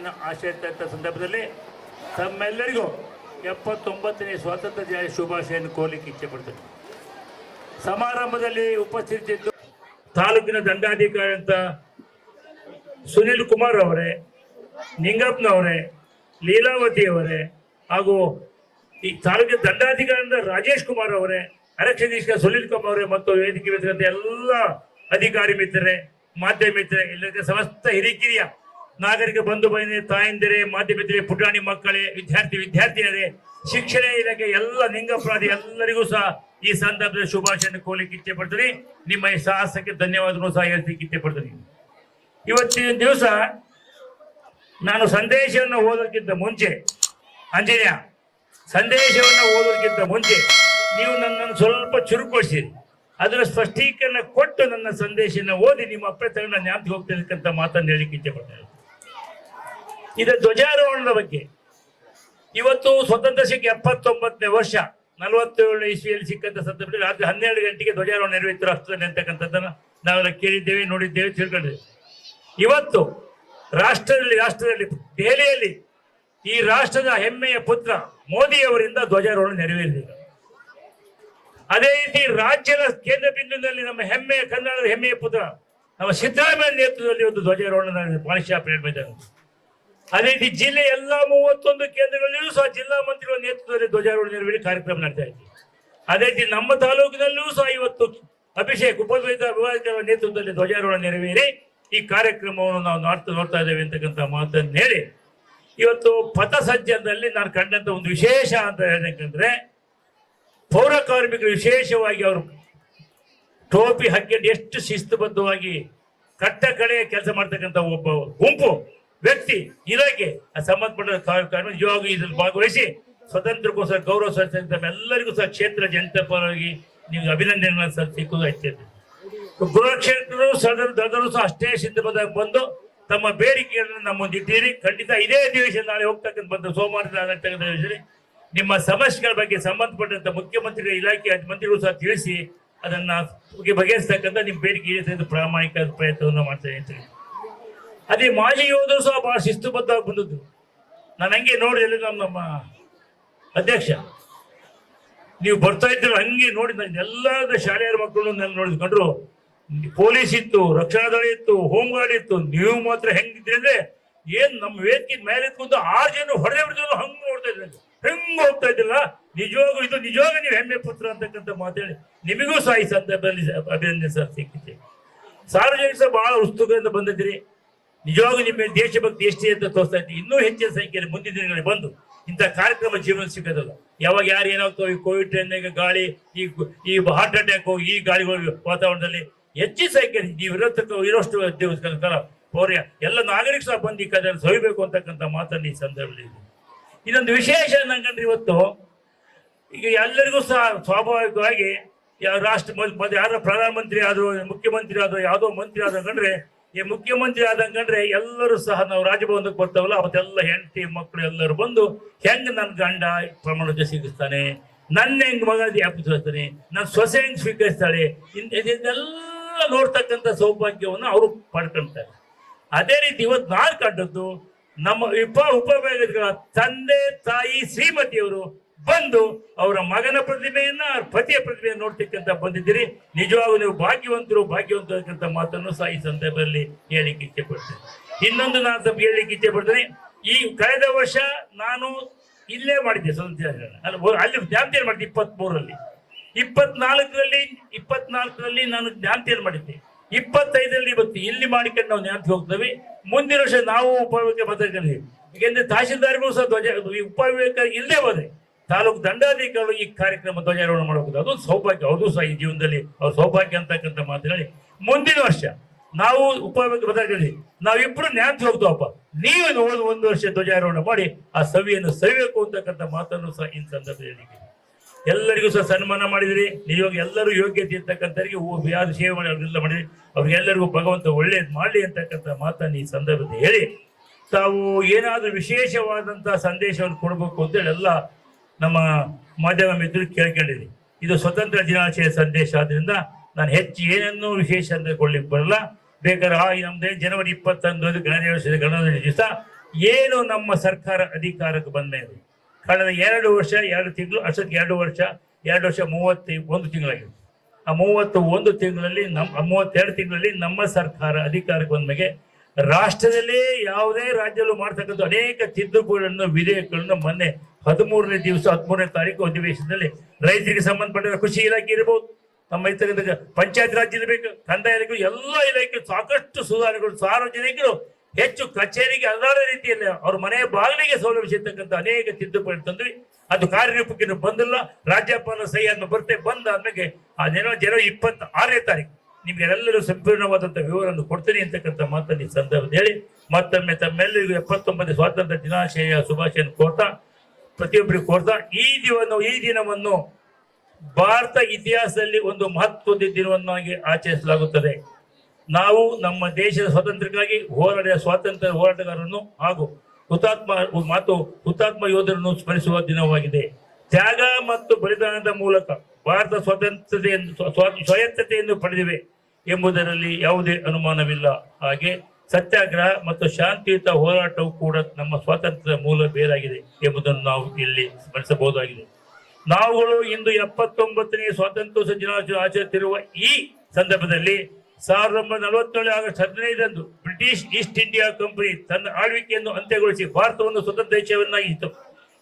ನನ್ನ ಆಶ್ರಯಿಸಿದಂಥ ಸಂದರ್ಭದಲ್ಲಿ ತಮ್ಮೆಲ್ಲರಿಗೂ ಎಪ್ಪತ್ತೊಂಬತ್ತನೇ ಸ್ವಾತಂತ್ರ್ಯ ದಿನ ಶುಭಾಶಯನ್ನು ಕೋರ್ಲಿಕ್ಕೆ ಇಚ್ಛೆ ಪಡ್ತೇನೆ. ಸಮಾರಂಭದಲ್ಲಿ ಉಪಸ್ಥಿತಿದ್ದು ತಾಲೂಕಿನ ದಂಡಾಧಿಕಾರಿ ಅಂತ ಸುನಿಲ್ ಕುಮಾರ್ ಅವರೇ, ನಿಂಗಪ್ಪನವರೇ, ಲೀಲಾವತಿ ಅವರೇ ಹಾಗೂ ಈ ತಾಲೂಕಿನ ದಂಡಾಧಿಕಾರಿಯಿಂದ ರಾಜೇಶ್ ಕುಮಾರ್ ಅವರೇ, ಅರಕ್ಷಣೀಶ್ವರ ಸುನೀಲ್ ಕುಮಾರ್ ಅವರೇ ಮತ್ತು ವೇದಿಕೆ ಎಲ್ಲ ಅಧಿಕಾರಿ ಮಿತ್ರರೇ, ಮಾಧ್ಯಮ ಮಿತ್ರರೇ, ಎಲ್ಲರಿಗೆ ಸಮಸ್ತ ಹಿರಿಕಿರಿಯ ನಾಗರಿಕ ಬಂಧು ಬಂದ ತಾಯಂದಿರೇ ಮಾಧ್ಯಮದಲ್ಲಿ ಪುಟಾಣಿ ಮಕ್ಕಳೇ, ವಿದ್ಯಾರ್ಥಿ, ವಿದ್ಯಾರ್ಥಿನಿಯರೇ, ಶಿಕ್ಷಣ ಇಲಾಖೆ ಎಲ್ಲ ಲಿಂಗಪ್ರಾಧಿ ಎಲ್ಲರಿಗೂ ಸಹ ಈ ಸಂದರ್ಭದಲ್ಲಿ ಶುಭಾಶಯ ಕೋಲಿಕ್ಕೆ ಇಚ್ಛೆ ಪಡ್ತೀನಿ. ನಿಮ್ಮ ಈ ಸಾಹಸಕ್ಕೆ ಧನ್ಯವಾದಗಳು ಸಹ ಹೇಳ್ತೀನಿ ಇಚ್ಛೆ ಪಡ್ತೀನಿ. ಇವತ್ತಿನ ದಿವಸ ನಾನು ಸಂದೇಶವನ್ನು ಓದೋಕ್ಕಿಂತ ಮುಂಚೆ ಅಂಜನೇಯ ಸಂದೇಶವನ್ನು ಓದೋಕ್ಕಿಂತ ಮುಂಚೆ ನೀವು ನನ್ನನ್ನು ಸ್ವಲ್ಪ ಚುರುಕುಗೊಳಿಸಿರಿ ಅದರ ಸ್ಪಷ್ಟೀಕರಣ ಕೊಟ್ಟು ನನ್ನ ಸಂದೇಶನ ಓದಿ ನಿಮ್ಮ ನಾನು ಜ್ಞಾಪಕ ಹೋಗ್ತಿರ್ತಕ್ಕಂಥ ಮಾತನ್ನು ಹೇಳಿಕ್ಕೆ ಇಚ್ಛೆ ಪಡ್ತೇನೆ. ಇದು ಧ್ವಜಾರೋಹಣದ ಬಗ್ಗೆ. ಇವತ್ತು ಸ್ವತಂತ್ರ ಸಿಕ್ಕ ಎಪ್ಪತ್ತೊಂಬತ್ತನೇ ವರ್ಷ, ನಲವತ್ತೇಳು ಇಸ್ವಿಯಲ್ಲಿ ಸಿಕ್ಕಂತ ಸಂದರ್ಭದಲ್ಲಿ ರಾತ್ರಿ ಹನ್ನೆರಡು ಗಂಟೆಗೆ ಧ್ವಜಾರೋಹಣ ರಾಷ್ಟ್ರದಲ್ಲಿ ಅಂತಕ್ಕಂಥದ್ದನ್ನ ನಾವೆಲ್ಲ ಕೇಳಿದ್ದೇವೆ, ನೋಡಿದ್ದೇವೆ, ತಿಳ್ಕೊಂಡಿದ್ದೇವೆ. ಇವತ್ತು ರಾಷ್ಟ್ರದಲ್ಲಿ ರಾಷ್ಟ್ರದಲ್ಲಿ, ದೆಹಲಿಯಲ್ಲಿ ಈ ರಾಷ್ಟ್ರದ ಹೆಮ್ಮೆಯ ಪುತ್ರ ಮೋದಿಯವರಿಂದ ಧ್ವಜಾರೋಹಣ ನೆರವೇರಿದೆ. ಅದೇ ರೀತಿ ರಾಜ್ಯದ ಕೇಂದ್ರ ಬಿಂದುವಿನಲ್ಲಿ ನಮ್ಮ ಹೆಮ್ಮೆಯ ಕನ್ನಡದ ಹೆಮ್ಮೆಯ ಪುತ್ರ, ನಮ್ಮ ಸಿದ್ದರಾಮಯ್ಯ ನೇತೃತ್ವದಲ್ಲಿ ಒಂದು ಧ್ವಜಾರೋಹಣ ಪಾಲಿಶಾಪ್ ನಿರ್ಮಿಸಿದ್ದಾರೆ ಅದೇ ರೀತಿ ಜಿಲ್ಲೆ ಎಲ್ಲ ಮೂವತ್ತೊಂದು ಕೇಂದ್ರಗಳಲ್ಲಿಯೂ ಸಹ ಜಿಲ್ಲಾ ಮಂತ್ರಿಗಳ ನೇತೃತ್ವದಲ್ಲಿ ಧ್ವಜಾರೋಹಣ ನೆರವೇರಿ ಕಾರ್ಯಕ್ರಮ ನಡೀತಾ ಅದೇ ರೀತಿ ನಮ್ಮ ತಾಲೂಕಿನಲ್ಲೂ ಸಹ ಇವತ್ತು ಅಭಿಷೇಕ್ ಉಪವಿಭಾಗದ ನೇತೃತ್ವದಲ್ಲಿ ಧ್ವಜಾರೋಹಣ ನೆರವೇರಿ ಈ ಕಾರ್ಯಕ್ರಮವನ್ನು ನಾವು ನೋಡ್ತಾ ನೋಡ್ತಾ ಇದ್ದೇವೆ ಅಂತಕ್ಕಂಥ ಮಾತನ್ನು ಹೇಳಿ, ಇವತ್ತು ಪಥಸಜ್ಜನದಲ್ಲಿ ನಾನು ಕಂಡಂತ ಒಂದು ವಿಶೇಷ ಅಂತ ಹೇಳಬೇಕಂದ್ರೆ ಪೌರ ಕಾರ್ಮಿಕರು ವಿಶೇಷವಾಗಿ ಅವರು ಟೋಪಿ ಹಾಕಿ ಎಷ್ಟು ಶಿಸ್ತುಬದ್ಧವಾಗಿ ಕಟ್ಟ ಕಡೆಯ ಕೆಲಸ ಮಾಡ್ತಕ್ಕಂಥ ಒಬ್ಬ ಗುಂಪು ವ್ಯಕ್ತಿ ಇಲಾಖೆ ಸಂಬಂಧಪಟ್ಟ ನಿಜವಾಗೂ ಇದ್ರಲ್ಲಿ ಭಾಗವಹಿಸಿ ಸ್ವತಂತ್ರಕ್ಕೋಸ್ಕರ ಗೌರವ ಸಲ್ಲಿಸಿದ ಎಲ್ಲರಿಗೂ ಸಹ ಕ್ಷೇತ್ರ ಜನತಾ ಪರವಾಗಿ ನೀವು ಅಭಿನಂದನೆಗಳನ್ನು ಸಲ್ಲಿಸಿಕ್ಕೂ ಅತ್ಯಂತ ಗೃಹಕ್ಷೇತ್ರರು ಸದನ ದಳರು ಸಹ ಅಷ್ಟೇ ಸಿದ್ಧಬದ್ಧಾಗಿ ಬಂದು ತಮ್ಮ ಬೇಡಿಕೆಗಳನ್ನು ನಮ್ಮ ಮುಂದೆ ಇಟ್ಟಿರಿ ಖಂಡಿತ ಇದೇ ಅಧಿವೇಶನ ನಾಳೆ ಹೋಗ್ತಕ್ಕಂಥ ಬಂದು ಸೋಮವಾರ ಅಧಿವೇಶನ ನಿಮ್ಮ ಸಮಸ್ಯೆಗಳ ಬಗ್ಗೆ ಸಂಬಂಧಪಟ್ಟಂತ ಮುಖ್ಯಮಂತ್ರಿಗಳ ಇಲಾಖೆ ಮಂತ್ರಿಗಳು ಸಹ ತಿಳಿಸಿ ಅದನ್ನ ಬಗೆಹರಿಸ್ತಕ್ಕಂಥ ನಿಮ್ಮ ಬೇಡಿಕೆ ಪ್ರಾಮಾಣಿಕ ಪ್ರಯತ್ನವನ್ನು ಮಾಡ್ತೇನೆ ಅಂತ ಹೇಳಿ. ಅದೇ ಮಾಜಿ ಯೋಧರು ಸಹ ಬಹಳ ಶಿಸ್ತುಬದ್ಧವಾಗಿ ಬಂದದ್ದು. ನಾನು ಹಂಗೆ ನೋಡಿ ಅಲ್ಲಿ ನಮ್ಮ ಅಧ್ಯಕ್ಷ, ನೀವು ಬರ್ತಾ ಇದ್ದೀರ ಹಂಗೆ ನೋಡಿ ನಾನು ಎಲ್ಲ ಶಾಲೆಯ ಮಕ್ಕಳು ನನ್ನ ನೋಡಿದ್ಕೊಂಡ್ರು ಪೊಲೀಸ್ ಇತ್ತು, ರಕ್ಷಣಾ ದಳ ಇತ್ತು, ಹೋಮ್ ಗಾರ್ಡ್ ಇತ್ತು, ನೀವು ಮಾತ್ರ ಹೆಂಗಿದ್ರಿ ಅಂದ್ರೆ ಏನ್ ನಮ್ಮ ವೇದಿಕೆ ಮೇಲೆ ಕುಂತು ಆರು ಜನ ಹೊಡೆದೇ ಬಿಡ್ತಿದ್ರು ಹಂಗ್ ನೋಡ್ತಾ ಇದ್ರೆ ಹೆಂಗ್ ಹೋಗ್ತಾ ಇದ್ದಿಲ್ಲ? ನಿಜವಾಗೂ ಇದು ನಿಜವಾಗ ನೀವು ಹೆಮ್ಮೆ ಪುತ್ರ ಅಂತಕ್ಕಂಥ ಮಾತೇಳಿ ನಿಮಗೂ ಸಹ ಈ ಸಂದರ್ಭದಲ್ಲಿ ಅಭಿನಂದನೆ ಸರ್ ಸಿಕ್ಕಿದೆ. ಸಾರ್ವಜನಿಕ ಸಹ ಬಹಳ ಉತ್ಸುಕದಿಂದ ಬಂದಿದ್ದೀರಿ. ನಿಜವಾಗೂ ನಿಮ್ಮ ದೇಶಭಕ್ತಿ ಎಷ್ಟಿದೆ ಅಂತ ತೋರಿಸ್ತಾ ಇದ್ದೀನಿ. ಇನ್ನೂ ಹೆಚ್ಚಿನ ಸಂಖ್ಯೆಯಲ್ಲಿ ಮುಂದಿನ ದಿನಗಳಲ್ಲಿ ಬಂದು ಇಂಥ ಕಾರ್ಯಕ್ರಮ ಜೀವನ ಸಿಗೋದಲ್ಲ. ಯಾವಾಗ ಯಾರು ಏನಾಗ್ತೋ ಈ ಕೋವಿಡ್ ಟ್ರೈನ್ ಗಾಳಿ, ಈ ಈ ಹಾರ್ಟ್ ಅಟ್ಯಾಕ್ ಈ ಗಾಳಿಗಳ ವಾತಾವರಣದಲ್ಲಿ ಹೆಚ್ಚಿನ ಸಂಖ್ಯೆಯಲ್ಲಿ ನೀವು ಇರತಕ್ಕ ಇರೋಷ್ಟು ದೇವಸ್ಥಾನ ಪೌರ್ಯ, ಎಲ್ಲ ನಾಗರಿಕ ಸಹ ಬಂದು ಈ ಕದನ ಸವಿಬೇಕು ಅಂತಕ್ಕಂಥ ಮಾತನ್ನು ಈ ಸಂದರ್ಭದಲ್ಲಿ ಇದೊಂದು ವಿಶೇಷ ನಂಗಂದ್ರೆ ಇವತ್ತು ಈಗ ಎಲ್ಲರಿಗೂ ಸಹ ಸ್ವಾಭಾವಿಕವಾಗಿ ಯಾವ ರಾಷ್ಟ್ರ, ಮೊದ್- ಮೊದ್ಲು ಯಾರ ಪ್ರಧಾನಮಂತ್ರಿ ಆದರೂ, ಮುಖ್ಯಮಂತ್ರಿ ಆದರೂ, ಯಾವುದೋ ಮಂತ್ರಿ ಆದ್ರೆ ಕಂಡ್ರೆ ಈ ಮುಖ್ಯಮಂತ್ರಿ ಆದಂಗಂದ್ರೆ ಎಲ್ಲರೂ ಸಹ ನಾವು ರಾಜಭವನಕ್ಕೆ ಬರ್ತಾವಲ್ಲ, ಅವತ್ತೆಲ್ಲ ಹೆಂಡತಿ ಮಕ್ಕಳು ಎಲ್ಲರೂ ಬಂದು ಹೆಂಗ್ ನನ್ನ ಗಂಡ ಪ್ರಮಾಣ ಸ್ವೀಕರಿಸ್ತಾನೆ ನನ್ನ ಹೆಂಗ್ ಮಗ ಜ್ಞಾಪಿಸ್ತಾನೆ ನನ್ನ ಸೊಸೆ ಹೆಂಗ್ ಸ್ವೀಕರಿಸ್ತಾಳೆ ಇದೆಲ್ಲ ನೋಡ್ತಕ್ಕಂಥ ಸೌಭಾಗ್ಯವನ್ನು ಅವರು ಪಡ್ಕೊಳ್ತಾರೆ ಅದೇ ರೀತಿ ಇವತ್ತು ನಾನು ಕಂಡದ್ದು, ನಮ್ಮ ಉಪ ಉಪವಿಭಾಗಗಳ ತಂದೆ ತಾಯಿ ಶ್ರೀಮತಿಯವರು ಬಂದು ಅವರ ಮಗನ ಪ್ರತಿಮೆಯನ್ನ ಪತಿಯ ಪ್ರತಿಮೆಯನ್ನು ನೋಡ್ತಕ್ಕಂತ ಬಂದಿದ್ದೀರಿ. ನಿಜವಾಗೂ ನೀವು ಭಾಗ್ಯವಂತರು ಭಾಗ್ಯವಂತಕ್ಕಂಥ ಮಾತನ್ನು ಸಹ ಈ ಸಂದರ್ಭದಲ್ಲಿ ಹೇಳಿಕ್ಕೆ ಇಚ್ಛೆ ಪಡ್ತೇನೆ. ಇನ್ನೊಂದು ನಾನು ಸ್ವಲ್ಪ ಹೇಳಿಕೆ ಇಚ್ಛೆ ಪಡ್ತೇನೆ. ಈ ಕಳೆದ ವರ್ಷ ನಾನು ಇಲ್ಲೇ ಮಾಡಿದ್ದೆ ಸ್ವತಂತ್ರ ಅಲ್ಲಿ ಜ್ಞಾಪನೆ ಮಾಡಿದ್ದೆ ಇಪ್ಪತ್ತ್ ಮೂರರಲ್ಲಿ ಇಪ್ಪತ್ನಾಲ್ಕರಲ್ಲಿ ಇಪ್ಪತ್ನಾಲ್ಕರಲ್ಲಿ ನಾನು ಜ್ಞಾಪನೆ ಮಾಡಿದ್ದೆ. ಇಪ್ಪತ್ತೈದರಲ್ಲಿ ಇವತ್ತು ಇಲ್ಲಿ ಮಾಡಿಕೊಂಡು ನಾವು ಜ್ಞಾಪಕ ಹೋಗ್ತೇವೆ. ಮುಂದಿನ ವರ್ಷ ನಾವು ಉಪಯೋಗಕ್ಕೆ ಬದಲಿದ್ದೀವಿ ಯಾಕೆಂದ್ರೆ ತಹಶೀಲ್ದಾರ್ಗೂ ಸಹ ಧ್ವಜ, ಈ ಉಪವಿಭಾಗ ಇಲ್ಲದೆ ಹೋದ್ರೆ ತಾಲೂಕು ದಂಡಾಧಿಕಾರಿಗಳು ಈ ಕಾರ್ಯಕ್ರಮ ಧ್ವಜಾರೋಹಣ ಮಾಡಬಹುದು ಅದು ಸೌಭಾಗ್ಯ. ಅವ್ರದ್ದು ಸಹ ಈ ಜೀವನದಲ್ಲಿ ಅವ್ರ ಸೌಭಾಗ್ಯ ಅಂತಕ್ಕಂಥ ಮಾತನಾಡಿ ಮುಂದಿನ ವರ್ಷ ನಾವು ಉಪವಿಭಾಗ ಬದಲಾಗಿ ನಾವಿಬ್ರು ನ್ಯಾಯ ಹೋಗ್ತಾವಪ್ಪ. ನೀವು ಒಂದು ಒಂದು ವರ್ಷ ಧ್ವಜಾರೋಹಣ ಮಾಡಿ ಆ ಸವಿಯನ್ನು ಸವಿಯಬೇಕು ಅಂತಕ್ಕಂಥ ಮಾತನ್ನು ಸಹ ಈ ಸಂದರ್ಭದಲ್ಲಿ. ಎಲ್ಲರಿಗೂ ಸಹ ಸನ್ಮಾನ ಮಾಡಿದ್ರಿ. ನೀವು ಎಲ್ಲರೂ ಯೋಗ್ಯತೆ ಇರ್ತಕ್ಕಂಥವರಿಗೆ ಯಾರು ಸೇವೆ ಮಾಡಿ ಅವ್ರಿಗೆಲ್ಲ ಮಾಡಿದ್ರಿ. ಅವ್ರಿಗೆಲ್ಲರಿಗೂ ಭಗವಂತ ಒಳ್ಳೇದು ಮಾಡಲಿ ಅಂತಕ್ಕಂಥ ಮಾತನ್ನು ಈ ಸಂದರ್ಭದಲ್ಲಿ ಹೇಳಿ. ತಾವು ಏನಾದರೂ ವಿಶೇಷವಾದಂತಹ ಸಂದೇಶವನ್ನು ಕೊಡಬೇಕು ಅಂತೇಳಿ ಎಲ್ಲ ನಮ್ಮ ಮಾಧ್ಯಮ ಮಿತ್ರರು ಕೇಳ್ಕೊಂಡಿದೆ ಇದು ಸ್ವತಂತ್ರ ದಿನಾಚರಣೆ ಸಂದೇಶ. ಆದ್ರಿಂದ ನಾನು ಹೆಚ್ಚು ಏನನ್ನೂ ವಿಶೇಷ ಅಂತ ಕೊಡ್ಲಿಕ್ಕೆ ಬರಲ್ಲ. ಬೇಕಾದ್ರೆ ಆ ನಮ್ದೇ ಜನವರಿ ಇಪ್ಪತ್ತೊಂದು ಗಣರಾಜ್ಯೋತ್ಸವ ಗಣರಾಜ್ಯ ದಿವಸ ಏನು ನಮ್ಮ ಸರ್ಕಾರ ಅಧಿಕಾರಕ್ಕೆ ಬಂದ ಮೇಲೆ ಕಳೆದ ಎರಡು ವರ್ಷ, ಎರಡು ತಿಂಗಳು ಅಷ್ಟಕ್ಕೆ ಎರಡು ವರ್ಷ ಎರಡು ವರ್ಷ ಮೂವತ್ತೈ ಒಂದು ತಿಂಗಳಾಗಿದೆ. ಆ ಮೂವತ್ತು ಒಂದು ತಿಂಗಳಲ್ಲಿ ನಮ್ಮ ಮೂವತ್ತೆರಡು ತಿಂಗಳಲ್ಲಿ ನಮ್ಮ ಸರ್ಕಾರ ಅಧಿಕಾರಕ್ಕೆ ಬಂದ ಮೇಲೆ ರಾಷ್ಟ್ರದಲ್ಲೇ ಯಾವುದೇ ರಾಜ್ಯದಲ್ಲೂ ಮಾಡ್ತಕ್ಕಂಥ ಅನೇಕ ತಿದ್ದುಪಡಿಗಳನ್ನು, ವಿಧೇಯಕಗಳನ್ನು ಮೊನ್ನೆ ಹದಿಮೂರನೇ ದಿವಸ, ಹದಿಮೂರನೇ ತಾರೀಕು ಅಧಿವೇಶನದಲ್ಲಿ ರೈತರಿಗೆ ಸಂಬಂಧಪಟ್ಟ ಕೃಷಿ ಇಲಾಖೆ ಇರಬಹುದು ನಮ್ಮ ಇರ್ತಕ್ಕಂಥ ಪಂಚಾಯತ್ ರಾಜ್ ಇರಬೇಕು, ಕಂದಾಯ ಇಲಾಖೆ ಎಲ್ಲ ಇಲಾಖೆ ಸಾಕಷ್ಟು ಸುಧಾರಣೆಗಳು, ಸಾರ್ವಜನಿಕರು ಹೆಚ್ಚು ಕಚೇರಿಗೆ ಅಲ್ಲಾಡ ರೀತಿಯಲ್ಲಿ ಅವ್ರ ಮನೆಯ ಬಾಗಿಲಿಗೆ ಸೌಲಭ್ಯ ಸಿಗ್ತಕ್ಕಂಥ ಅನೇಕ ತಿದ್ದುಪಡಿ ತಂದ್ವಿ. ಅದು ಕಾರ್ಯರೂಪಕ್ಕೆ ಬಂದಿಲ್ಲ. ರಾಜ್ಯಪಾಲ ಸಹಿ ಅನ್ನು ಬರ್ತೆ, ಬಂದ ಆದ್ಮೇಲೆ ಅದೇನೋ ಜನವರಿ ಇಪ್ಪತ್ತ ಆರನೇ ತಾರೀಕು. ನಿಮ್ಗೆಲ್ಲರೂ ಸಂಪೂರ್ಣವಾದಂಥ ವಿವರವನ್ನು ಕೊಡ್ತೀನಿ ಅಂತಕ್ಕಂಥ ಮಾತನ್ನು ಈ ಸಂದರ್ಭದಲ್ಲಿ ಹೇಳಿ. ಮತ್ತೊಮ್ಮೆ ತಮ್ಮೆಲ್ಲರಿಗೂ ಎಪ್ಪತ್ತೊಂಬತ್ತು ಸ್ವಾತಂತ್ರ್ಯ ದಿನಾಶಯ ಶುಭಾಶಯ ಕೋರ್ತಾ. ಪ್ರತಿಯೊಬ್ಬರಿಗೂ ಕೋರ್ತಾ ಈ ದಿನವನ್ನು ಈ ದಿನವನ್ನು ಭಾರತ ಇತಿಹಾಸದಲ್ಲಿ ಒಂದು ಮಹತ್ವದ ದಿನವನ್ನಾಗಿ ಆಚರಿಸಲಾಗುತ್ತದೆ. ನಾವು ನಮ್ಮ ದೇಶದ ಸ್ವಾತಂತ್ರ್ಯಕ್ಕಾಗಿ ಹೋರಾಡಿದ ಸ್ವಾತಂತ್ರ್ಯ ಹೋರಾಟಗಾರರನ್ನು ಹಾಗೂ ಹುತಾತ್ಮ ಮತ್ತು ಹುತಾತ್ಮ ಯೋಧರನ್ನು ಸ್ಮರಿಸುವ ದಿನವಾಗಿದೆ. ತ್ಯಾಗ ಮತ್ತು ಬಲಿದಾನದ ಮೂಲಕ ಭಾರತ ಸ್ವಾತಂತ್ರ್ಯತೆಯನ್ನು, ಸ್ವಾ- ಸ್ವಾಯತ್ತತೆಯನ್ನು ಪಡೆದಿವೆ ಎಂಬುದರಲ್ಲಿ ಯಾವುದೇ ಅನುಮಾನವಿಲ್ಲ. ಹಾಗೆ ಸತ್ಯಾಗ್ರಹ ಮತ್ತು ಶಾಂತಿಯುತ ಹೋರಾಟವು ಕೂಡ ನಮ್ಮ ಸ್ವಾತಂತ್ರ್ಯದ ಮೂಲ ಬೇರಾಗಿದೆ ಎಂಬುದನ್ನು ನಾವು ಇಲ್ಲಿ ಸ್ಮರಿಸಬಹುದಾಗಿದೆ. ನಾವುಗಳು ಇಂದು ಎಪ್ಪತ್ತೊಂಬತ್ತನೇ ಸ್ವಾತಂತ್ರ್ಯ ದಿನಾಚರಣೆ ಆಚರಿಸುತ್ತಿರುವ ಈ ಸಂದರ್ಭದಲ್ಲಿ ಸಾವಿರದ ಒಂಬೈನೂರ ನಲವತ್ತೇಳು ಆಗಸ್ಟ್ ಹದಿನೈದರಂದು ಬ್ರಿಟಿಷ್ ಈಸ್ಟ್ ಇಂಡಿಯಾ ಕಂಪನಿ ತನ್ನ ಆಳ್ವಿಕೆಯನ್ನು ಅಂತ್ಯಗೊಳಿಸಿ ಭಾರತವನ್ನು ಸ್ವತಂತ್ರ ದೇಶವನ್ನಾಗಿತ್ತು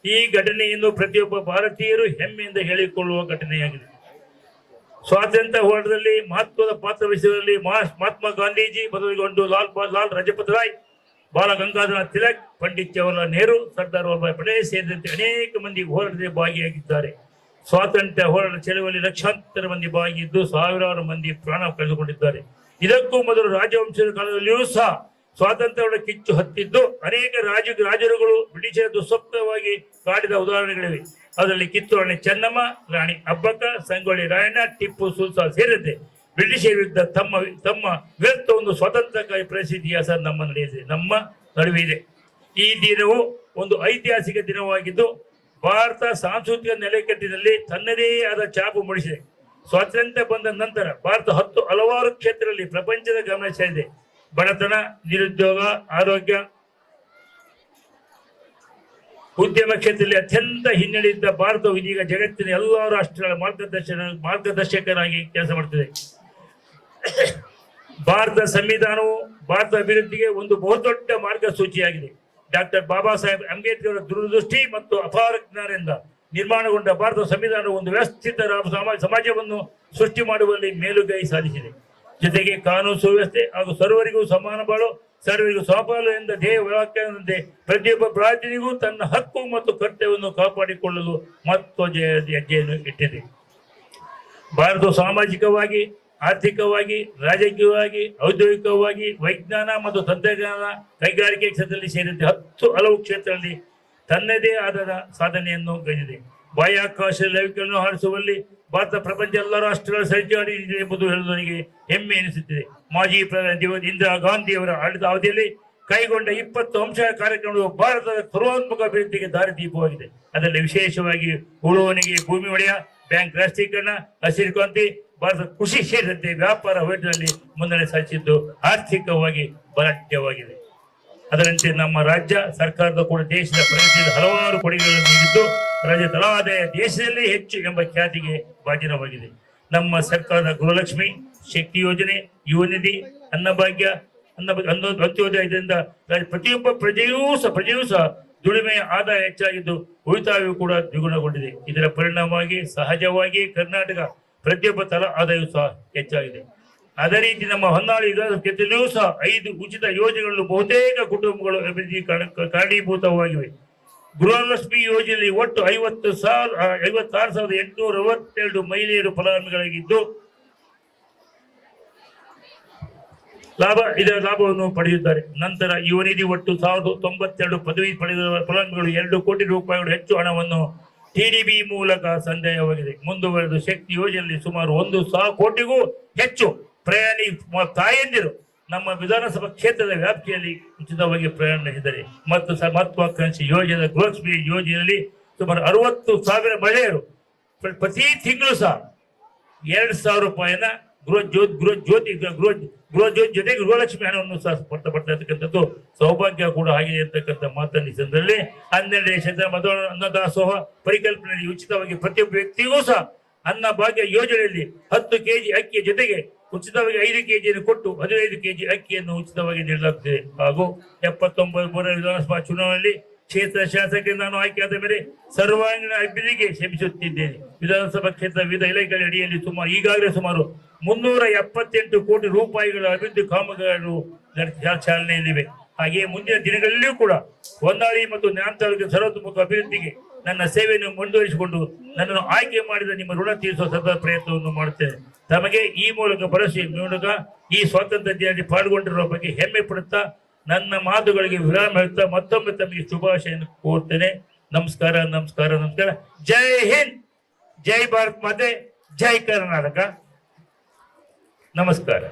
ಈ ಘಟನೆಯನ್ನು ಪ್ರತಿಯೊಬ್ಬ ಭಾರತೀಯರು ಹೆಮ್ಮೆಯಿಂದ ಹೇಳಿಕೊಳ್ಳುವ ಘಟನೆಯಾಗಿದೆ. ಸ್ವಾತಂತ್ರ್ಯ ಹೋರಾಟದಲ್ಲಿ ಮಹತ್ವದ ಪಾತ್ರ ವಹಿಸಿದಲ್ಲಿ ಮಹಾ- ಮಹಾತ್ಮ ಗಾಂಧೀಜಿ ಬದಲಿಗೊಂಡು ಲಾಲ್ ಲಾಲ್ ರಾಜಪತ್ ರಾಯ್, ಬಾಲ ಗಂಗಾಧರ ತಿಲಕ್, ಪಂಡಿತ್ ಜವಾಹರ್ಲಾಲ್ ನೆಹರು, ಸರ್ದಾರ್ ವಲ್ಲಭಾಯ್ ಪಟೇಲ್ ಸೇರಿದಂತೆ ಅನೇಕ ಮಂದಿ ಹೋರಾಟದಲ್ಲಿ ಭಾಗಿಯಾಗಿದ್ದಾರೆ. ಸ್ವಾತಂತ್ರ್ಯ ಹೋರಾಟ ಚಳವಳಿ ಲಕ್ಷಾಂತರ ಮಂದಿ ಭಾಗಿಯಿದ್ದು ಸಾವಿರಾರು ಮಂದಿ ಪ್ರಾಣ ಕಳೆದುಕೊಂಡಿದ್ದಾರೆ. ಇದಕ್ಕೂ ಮೊದಲು ರಾಜವಂಶದ ಕಾಲದಲ್ಲಿಯೂ ಸಹ ಸ್ವಾತಂತ್ರ್ಯ ಕಿಚ್ಚು ಹತ್ತಿದ್ದು ಅನೇಕ ರಾಜ, ರಾಜರುಗಳು ಬ್ರಿಟಿಷರ ದುಸ್ವಪ್ನವಾಗಿ ಕಾಡಿದ ಉದಾಹರಣೆಗಳಿವೆ. ಅದರಲ್ಲಿ ಕಿತ್ತೂರು ಚೆನ್ನಮ್ಮ, ರಾಣಿ ಅಬ್ಬಕ್ಕ, ಸಂಗೊಳ್ಳಿ ರಾಯಣ್ಣ, ಟಿಪ್ಪು ಸುಲ್ತಾನ್ ಸೇರಿದಂತೆ ಬ್ರಿಟಿಷರ ವಿರುದ್ಧ ತಮ್ಮ ತಮ್ಮ ವೀರತ್ವವನ್ನು ಸ್ವಾತಂತ್ರ್ಯಕ್ಕಾಗಿ ಪ್ರಸಿದ್ಧ ಇತಿಹಾಸ ನಮ್ಮ ನಡೆಯಿದೆ, ನಮ್ಮ ನಡುವೆ ಇದೆ. ಈ ದಿನವು ಒಂದು ಐತಿಹಾಸಿಕ ದಿನವಾಗಿದ್ದು, ಭಾರತ ಸಾಂಸ್ಕೃತಿಕ ನೆಲೆಕಟ್ಟಿನಲ್ಲಿ ತನ್ನದೇ ಆದ ಛಾಪು ಮೂಡಿಸಿದೆ. ಸ್ವಾತಂತ್ರ್ಯ ಬಂದ ನಂತರ ಭಾರತ ಹತ್ತು ಹಲವಾರು ಕ್ಷೇತ್ರಗಳಲ್ಲಿ ಪ್ರಪಂಚದ ಗಮನ ಸೆಳೆದಿದೆ. ಬಡತನ, ನಿರುದ್ಯೋಗ, ಆರೋಗ್ಯ ಉದ್ಯಮ ಕ್ಷೇತ್ರದಲ್ಲಿ ಅತ್ಯಂತ ಹಿನ್ನಡೆಯಿದ್ದ ಭಾರತವು ಇದೀಗ ಜಗತ್ತಿನ ಎಲ್ಲ ರಾಷ್ಟ್ರಗಳ ಮಾರ್ಗದರ್ಶನ ಮಾರ್ಗದರ್ಶಕನಾಗಿ ಕೆಲಸ ಮಾಡುತ್ತಿದೆ ಭಾರತ ಸಂವಿಧಾನವು ಭಾರತ ಅಭಿವೃದ್ಧಿಗೆ ಒಂದು ಬಹುದೊಡ್ಡ ಮಾರ್ಗಸೂಚಿಯಾಗಿದೆ. ಡಾಕ್ಟರ್ ಬಾಬಾ ಸಾಹೇಬ್ ಅಂಬೇಡ್ಕರ್ ಅವರ ದೂರದೃಷ್ಟಿ ಮತ್ತು ಅಪಾರ ಜ್ಞಾನದಿಂದ ನಿರ್ಮಾಣಗೊಂಡ ಭಾರತ ಸಂವಿಧಾನವು ಒಂದು ವ್ಯವಸ್ಥಿತ ಸಮಾಜವನ್ನು ಸೃಷ್ಟಿ ಮಾಡುವಲ್ಲಿ ಮೇಲುಗೈ ಸಾಧಿಸಿದೆ. ಜೊತೆಗೆ ಕಾನೂನು ಸುವ್ಯವಸ್ಥೆ ಹಾಗೂ ಸರ್ವರಿಗೂ ಸಮಾನ ಬಾಳು, ಸರ್ವರಿಗೂ ಸಾಪಾಲು ಎಂದ ಧ್ಯೇಯ ವ್ಯಾಖ್ಯಾನದಂತೆ ಪ್ರತಿಯೊಬ್ಬ ಪ್ರಾರ್ಥನೆಗೂ ತನ್ನ ಹಕ್ಕು ಮತ್ತು ಕರ್ತವ್ಯವನ್ನು ಕಾಪಾಡಿಕೊಳ್ಳಲು ಮಹತ್ವದ ಹೆಜ್ಜೆಯನ್ನು ಇಟ್ಟಿದೆ. ಭಾರತವು ಸಾಮಾಜಿಕವಾಗಿ, ಆರ್ಥಿಕವಾಗಿ, ರಾಜಕೀಯವಾಗಿ, ಔದ್ಯೋಗಿಕವಾಗಿ, ವೈಜ್ಞಾನ ಮತ್ತು ತಂತ್ರಜ್ಞಾನ ಕೈಗಾರಿಕೆ ಕ್ಷೇತ್ರದಲ್ಲಿ ಸೇರಿದಂತೆ ಹತ್ತು ಹಲವು ಕ್ಷೇತ್ರದಲ್ಲಿ ತನ್ನದೇ ಆದ ಸಾಧನೆಯನ್ನು ಗೈದಿದೆ ಬಾಹ್ಯಾಕಾಶ ಲವಿಕೆಯನ್ನು ಹಾರಿಸುವಲ್ಲಿ ಭಾರತ ಪ್ರಪಂಚ ಎಲ್ಲ ರಾಷ್ಟ್ರಗಳ ಸಜ್ಜಾಡಿದೆ ಎಂಬುದು ನನಗೆ ಹೆಮ್ಮೆ ಎನಿಸುತ್ತಿದೆ. ಮಾಜಿ ಪ್ರಧಾನಿ ಇಂದಿರಾ ಗಾಂಧಿ ಅವರ ಆಡಳಿತ ಅವಧಿಯಲ್ಲಿ ಕೈಗೊಂಡ ಇಪ್ಪತ್ತು ಅಂಶ ಕಾರ್ಯಕ್ರಮಗಳು ಭಾರತದ ಸರ್ವಾತ್ಮಕ ಅಭಿವೃದ್ಧಿಗೆ ದಾರಿದೀಪವಾಗಿದೆ. ಅದರಲ್ಲಿ ವಿಶೇಷವಾಗಿ ಉಳುವನಿಗೆ ಭೂಮಿ ಒಡೆಯ, ಬ್ಯಾಂಕ್ ರಾಷ್ಟ್ರೀಕರಣ, ಹಸಿರು ಕ್ರಾಂತಿ, ಭಾರತ ಕೃಷಿ ಸೇರಿದಂತೆ ವ್ಯಾಪಾರ ವಲಯದಲ್ಲಿ ಮುನ್ನಡೆ ಸಾಧಿಸಿದ್ದು ಆರ್ಥಿಕವಾಗಿ ಬಲಾಢ್ಯವಾಗಿದೆ ಅದರಂತೆ ನಮ್ಮ ರಾಜ್ಯ ಸರ್ಕಾರದ ಕೂಡ ದೇಶದ ಪ್ರಗತಿಯಲ್ಲಿ ಹಲವಾರು ಕೊಡುಗೆಗಳನ್ನು ನೀಡಿದ್ದು, ರಾಜ್ಯ ತಲಾದಾಯ ದೇಶದಲ್ಲೇ ಹೆಚ್ಚು ಎಂಬ ಖ್ಯಾತಿಗೆ ಭಾಜನವಾಗಿದೆ. ನಮ್ಮ ಸರ್ಕಾರದ ಗೃಹಲಕ್ಷ್ಮಿ ಶಕ್ತಿ ಯೋಜನೆ, ಯುವ ನಿಧಿ, ಅನ್ನಭಾಗ್ಯ, ಅನ್ನ ಅಂತ್ಯೋದಯ ಇದರಿಂದ ಪ್ರತಿಯೊಬ್ಬ ಪ್ರಜೆಯೂ ಸಹ ಪ್ರಜೆಯೂ ಸಹ ದುಡಿಮೆಯ ಆದಾಯ ಹೆಚ್ಚಾಗಿದ್ದು ಉಳಿತಾಯವೂ ಕೂಡ ದ್ವಿಗುಣಗೊಂಡಿದೆ. ಇದರ ಪರಿಣಾಮವಾಗಿ ಸಹಜವಾಗಿ ಕರ್ನಾಟಕ ಪ್ರತಿಯೊಬ್ಬ ತಲಾ ಆದಾಯವು ಸಹ ಹೆಚ್ಚಾಗಿದೆ. ಅದೇ ರೀತಿ ನಮ್ಮ ಹೊನ್ನಾಳಿ ಕ್ಷೇತ್ರದಲ್ಲಿಯೂ ಸಹ ಐದು ಉಚಿತ ಯೋಜನೆಗಳು ಬಹುತೇಕ ಕುಟುಂಬಗಳು ಅಭಿವೃದ್ಧಿ ಕಾರಣ- ಕಾರಣೀಭೂತವಾಗಿವೆ. ಗೃಹಲಕ್ಷ್ಮಿ ಯೋಜನೆಯಲ್ಲಿ ಒಟ್ಟು ಐವತ್ತು ಸಾವಿರ ಐವತ್ತಾರು ಸಾವಿರದ ಎಂಟುನೂರ ಅರವತ್ತೆರಡು ಮಹಿಳೆಯರು ಫಲಾನುಭವಿಗಳಾಗಿದ್ದು, ಲಾಭ, ಇದರ ಲಾಭವನ್ನು ಪಡೆಯುತ್ತಾರೆ. ನಂತರ ಯುವ ನಿಧಿ ಒಟ್ಟು ಸಾವಿರದ ತೊಂಬತ್ತೆರಡು ಪದವಿ ಪಡೆದ ಫಲಾನುಭವಿಗಳು ಎರಡು ಕೋಟಿ ರೂಪಾಯಿಗಳು ಹೆಚ್ಚು ಹಣವನ್ನು ಟಿಡಿಬಿ ಮೂಲಕ ಸಂದಾಯವಾಗಿದೆ. ಮುಂದುವರೆದು ಶಕ್ತಿ ಯೋಜನೆಯಲ್ಲಿ ಸುಮಾರು ಒಂದು ಸಾವಿರ ಕೋಟಿಗೂ ಹೆಚ್ಚು ಪ್ರಯಾಣಿ ತಾಯಂದಿರು ನಮ್ಮ ವಿಧಾನಸಭಾ ಕ್ಷೇತ್ರದ ವ್ಯಾಪ್ತಿಯಲ್ಲಿ ಉಚಿತವಾಗಿ ಪ್ರಯಾಣ ನಡೆಸಿದ್ದಾರೆ ಮತ್ತು ಮಹತ್ವಾಕಾಂಕ್ಷಿ ಯೋಜನೆ ಗೃಹಲಕ್ಷ್ಮಿ ಯೋಜನೆಯಲ್ಲಿ ಸುಮಾರು ಅರವತ್ತು ಸಾವಿರ ಮಹಿಳೆಯರು ಪ್ರತಿ ತಿಂಗಳು ಸಹ ಎರಡು ಸಾವಿರ ರೂಪಾಯಿನ ಗೃಹ ಜ್ಯೋತಿ ಗೃಹ ಜ್ಯೋತಿ ಗೃಹ ಗೃಹ ಜ್ಯೋತಿ ಜೊತೆಗೆ ಗೃಹಲಕ್ಷ್ಮಿ ಹಣವನ್ನು ಸಹ ಇರ್ತಕ್ಕಂಥದ್ದು ಸೌಭಾಗ್ಯ ಕೂಡ ಆಗಿದೆ ಅಂತಕ್ಕಂಥ ಮಾತನ್ನು ಸಂದರ್ಭದಲ್ಲಿ ಹನ್ನೆರಡು ದೇಶದ ಮೊದಲ ಅನ್ನದಾಸೋಹ ಪರಿಕಲ್ಪನೆಯಲ್ಲಿ ಉಚಿತವಾಗಿ ಪ್ರತಿಯೊಬ್ಬ ವ್ಯಕ್ತಿಗೂ ಸಹ ಅನ್ನ ಭಾಗ್ಯ ಯೋಜನೆಯಲ್ಲಿ ಹತ್ತು ಕೆಜಿ ಅಕ್ಕಿಯ ಜೊತೆಗೆ ಉಚಿತವಾಗಿ ಐದು ಕೆಜಿಯನ್ನು ಕೊಟ್ಟು ಹದಿನೈದು ಕೆಜಿ ಅಕ್ಕಿಯನ್ನು ಉಚಿತವಾಗಿ ನೀಡಲಾಗುತ್ತದೆ ಹಾಗೂ ಎಪ್ಪತ್ತೊಂಬತ್ತು ಮೂರನೇ ವಿಧಾನಸಭಾ ಚುನಾವಣೆಯಲ್ಲಿ ಕ್ಷೇತ್ರ ಶಾಸಕರಿಂದ ನಾನು ಆಯ್ಕೆಯಾದ ಮೇಲೆ ಸರ್ವಾಂಗೀಣ ಅಭಿವೃದ್ಧಿಗೆ ಶ್ರಮಿಸುತ್ತಿದ್ದೇನೆ. ವಿಧಾನಸಭಾ ಕ್ಷೇತ್ರ ವಿವಿಧ ಇಲಾಖೆಗಳ ಅಡಿಯಲ್ಲಿ ಸುಮಾರು ಈಗಾಗಲೇ ಸುಮಾರು ಮುನ್ನೂರ ಎಪ್ಪತ್ತೆಂಟು ಕೋಟಿ ರೂಪಾಯಿಗಳ ಅಭಿವೃದ್ಧಿ ಕಾಮಗಾರಿಗಳು ಚಾಲನೆಯಲ್ಲಿವೆ. ಹಾಗೆಯೇ ಮುಂದಿನ ದಿನಗಳಲ್ಲಿಯೂ ಕೂಡ ಹೊನ್ನಾಳಿ ಮತ್ತು ನ್ಯಾಮ ತಾಲೂಕಿನ ಸರ್ವತೋಮುಖ ಅಭಿವೃದ್ಧಿಗೆ ನನ್ನ ಸೇವೆಯನ್ನು ಮುಂದುವರಿಸಿಕೊಂಡು ನನ್ನನ್ನು ಆಯ್ಕೆ ಮಾಡಿದ ನಿಮ್ಮ ಋಣ ತೀರಿಸುವ ಸದಾ ಪ್ರಯತ್ನವನ್ನು ಮಾಡುತ್ತೇನೆ. ತಮಗೆ ಈ ಮೂಲಕ ಭರವಸೆ ನೀಡುಗ, ಈ ಸ್ವಾತಂತ್ರ್ಯ ದಿನದಲ್ಲಿ ಪಾಲ್ಗೊಂಡಿರುವ ಬಗ್ಗೆ ಹೆಮ್ಮೆ ಪಡುತ್ತಾ, ನನ್ನ ಮಾತುಗಳಿಗೆ ವಿರಾಮ ಹೇಳ್ತಾ ಮತ್ತೊಮ್ಮೆ ತಮಗೆ ಶುಭಾಶಯನ್ನು ಕೋರ್ತೇನೆ. ನಮಸ್ಕಾರ ನಮಸ್ಕಾರ ನಮಸ್ಕಾರ. ಜೈ ಹಿಂದ್, ಜೈ ಭಾರತ್ ಮಾತೆ, ಜೈ ಕರ್ನಾಟಕ. ನಮಸ್ಕಾರ.